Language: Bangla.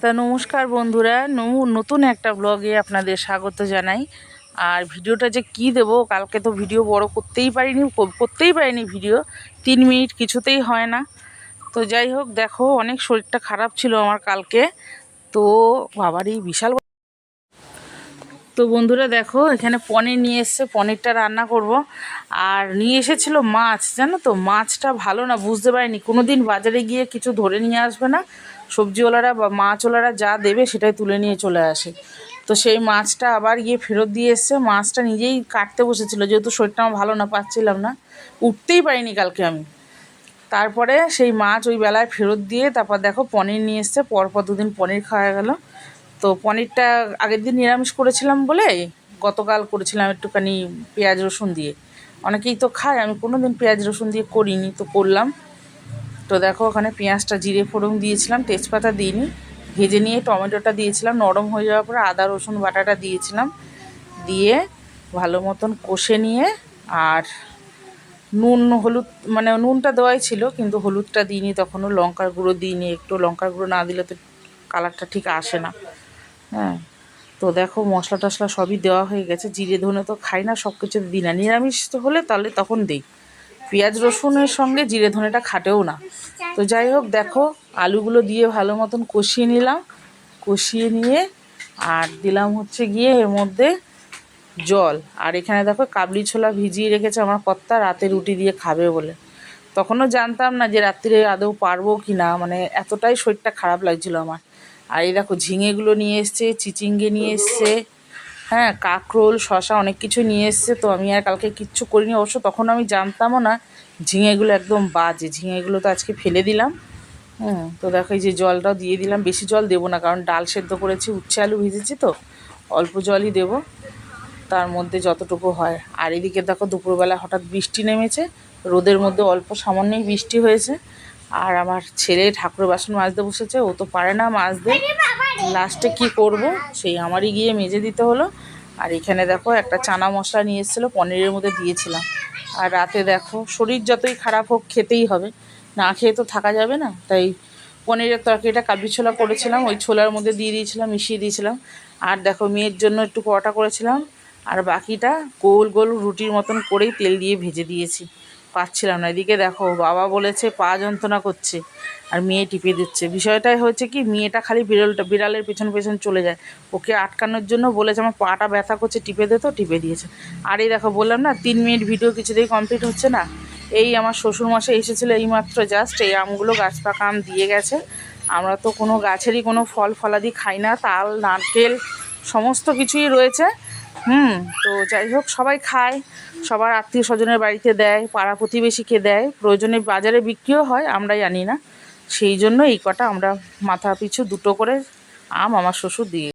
তা নমস্কার বন্ধুরা নতুন একটা ব্লগে আপনাদের স্বাগত জানাই। আর ভিডিওটা যে কি দেবো, কালকে তো ভিডিও বড় করতেই পারিনি, কর- করতেই পারিনি ভিডিও, তিন মিনিট কিছুতেই হয় না। তো যাই হোক, দেখো, অনেক শরীরটা খারাপ ছিল আমার কালকে। তো বাবারই বিশাল তো বন্ধুরা দেখো, এখানে পনির নিয়ে এসছে, পনিরটা রান্না করব। আর নিয়ে এসেছিল মাছ, জানো তো? মাছটা ভালো না, বুঝতে পারিনি। কোনো দিন বাজারে গিয়ে কিছু ধরে নিয়ে আসবে না। সবজিওয়ালারা বা মাছওয়ালারা যা দেবে সেটাই তুলে নিয়ে চলে আসে। তো সেই মাছটা আবার গিয়ে ফেরত দিয়ে এসছে। মাছটা নিজেই কাটতে বসেছিল, যেহেতু শরীরটা আমার ভালো না, পাচ্ছিলাম না। উঠতেই পারিনি কালকে আমি। তারপরে সেই মাছ ওই বেলায় ফেরত দিয়ে তারপর দেখো পনির নিয়ে এসছে। পরপর দুদিন পনির খাওয়া গেল। তো পনিরটা আগের দিন নিরামিষ করেছিলাম বলে গতকাল করেছিলাম একটুখানি পেঁয়াজ রসুন দিয়ে। অনেকেই তো খায়, আমি কোনো দিন পেঁয়াজ রসুন দিয়ে করিনি, তো করলাম। তো দেখো, ওখানে পেঁয়াজটা জিরে ফোড়ন দিয়েছিলাম, তেজপাতা দিইনি, ভেজে নিয়ে টমেটোটা দিয়েছিলাম, নরম হয়ে যাওয়ার পরে আদা, রসুন, বাটাটা দিয়েছিলাম, দিয়ে ভালো মতন কষে নিয়ে আর নুন, হলুদ মানে নুনটা দেওয়াই ছিল, কিন্তু হলুদটা দিইনি, তখনও লঙ্কার গুঁড়ো দিইনি, একটু লঙ্কার গুঁড়ো না দিলে তো কালারটা ঠিক আসে না। হ্যাঁ তো দেখো মশলা টশলা সবই দেওয়া হয়ে গেছে, জিরে ধনে তো খাই না সব কিছু দিই না, নিরামিষ হলে তাহলে তখন দিই। পেঁয়াজ রসুনের সঙ্গে জিরে ধনেটা খাটেও না। তো যাই হোক, দেখো, আলুগুলো দিয়ে ভালো মতন কষিয়ে নিলাম। কষিয়ে নিয়ে আর দিলাম হচ্ছে গিয়ে এর মধ্যে জল। আর এখানে দেখো, কাবলি ছোলা ভিজিয়ে রেখেছে আমার কর্তা, রাতে রুটি দিয়ে খাবে বলে। তখনও জানতাম না যে রাত্রে আদৌ পারব কি না মানে এতটাই শরীরটা খারাপ লাগছিল আমার। আর এই দেখো, ঝিঙেগুলো নিয়ে এসছে, চিচিঙ্গে নিয়ে এসছে হ্যাঁ কাঁকরোল শশা অনেক কিছু নিয়ে এসছে, তো আমি আর কালকে কিচ্ছু করিনি, অবশ্য তখন আমি জানতামও না, ঝিঙেগুলো একদম বাজে, ঝিঙেগুলো তো আজকে ফেলে দিলাম, হুম, তো দেখো এই যে জলটাও দিয়ে দিলাম, বেশি জল দেবো না, কারণ ডাল সেদ্ধ করেছি, উচ্ছে আলু ভিজেছি তো, অল্প জলই দেবো, তার মধ্যে যতটুকু হয়, আর এদিকে দেখো দুপুরবেলা হঠাৎ বৃষ্টি নেমেছে, রোদের মধ্যে অল্প সামান্যই বৃষ্টি হয়েছে, আর আমার ছেলে ঠাকুরের বাসন মাজতে বসেছে, ও তো পারে না মাছ মাজতে লাস্টে কি করব? সেই আমারই গিয়ে মেজে দিতে হলো। আর এখানে দেখো, একটা চানা মশলা নিয়ে এসেছিল, পনিরের মধ্যে দিয়েছিলাম। আর রাতে দেখো, শরীর যতই খারাপ হোক, খেতেই হবে। না খেয়ে তো থাকা যাবে না। তাই পনিরের তরকারিটা কাবলি ছোলা করেছিলাম, ওই ছোলার মধ্যে দিয়ে দিয়েছিলাম, মিশিয়ে দিয়েছিলাম। আর দেখো, মেয়ের জন্য একটু পরোটা করেছিলাম। আর বাকিটা গোল গোল রুটির মতন করেই তেল দিয়ে ভেজে দিয়েছি। পাচ্ছিলাম না। এদিকে দেখো, বাবা বলেছে পা যন্ত্রণা করছে আর মেয়ে টিপে দিচ্ছে। বিষয়টাই হচ্ছে কি, মেয়েটা খালি বিড়ালটা বিড়ালের পেছন পেছন চলে যায়। ওকে আটকানোর জন্য বলেছে, আমার পাটা ব্যথা করছে, টিপে দে তো, টিপে দিয়েছে। আর এই দেখো, বললাম না, তিন মিনিট ভিডিও কিছুতেই কমপ্লিট হচ্ছে না। এই আমার শ্বশুর মশাই এসেছিল এইমাত্র জাস্ট এই আমগুলো গাছ পাকা আম দিয়ে গেছে। আমরা তো কোনো গাছেরই কোনো ফল ফলাদি খাই না, তাল, নারকেল, সমস্ত কিছুই রয়েছে। হুম। তো যাই হোক, সবাই খায়, সবার আত্মীয় স্বজনের বাড়িতে দেয়, পাড়া প্রতিবেশীকে দেয়, প্রয়োজনে বাজারে বিক্রিও হয়, আমরাই আনি না। সেই জন্য এই কটা, আমরা মাথা পিছু দুটো করে আম আমার শ্বশুর দিয়ে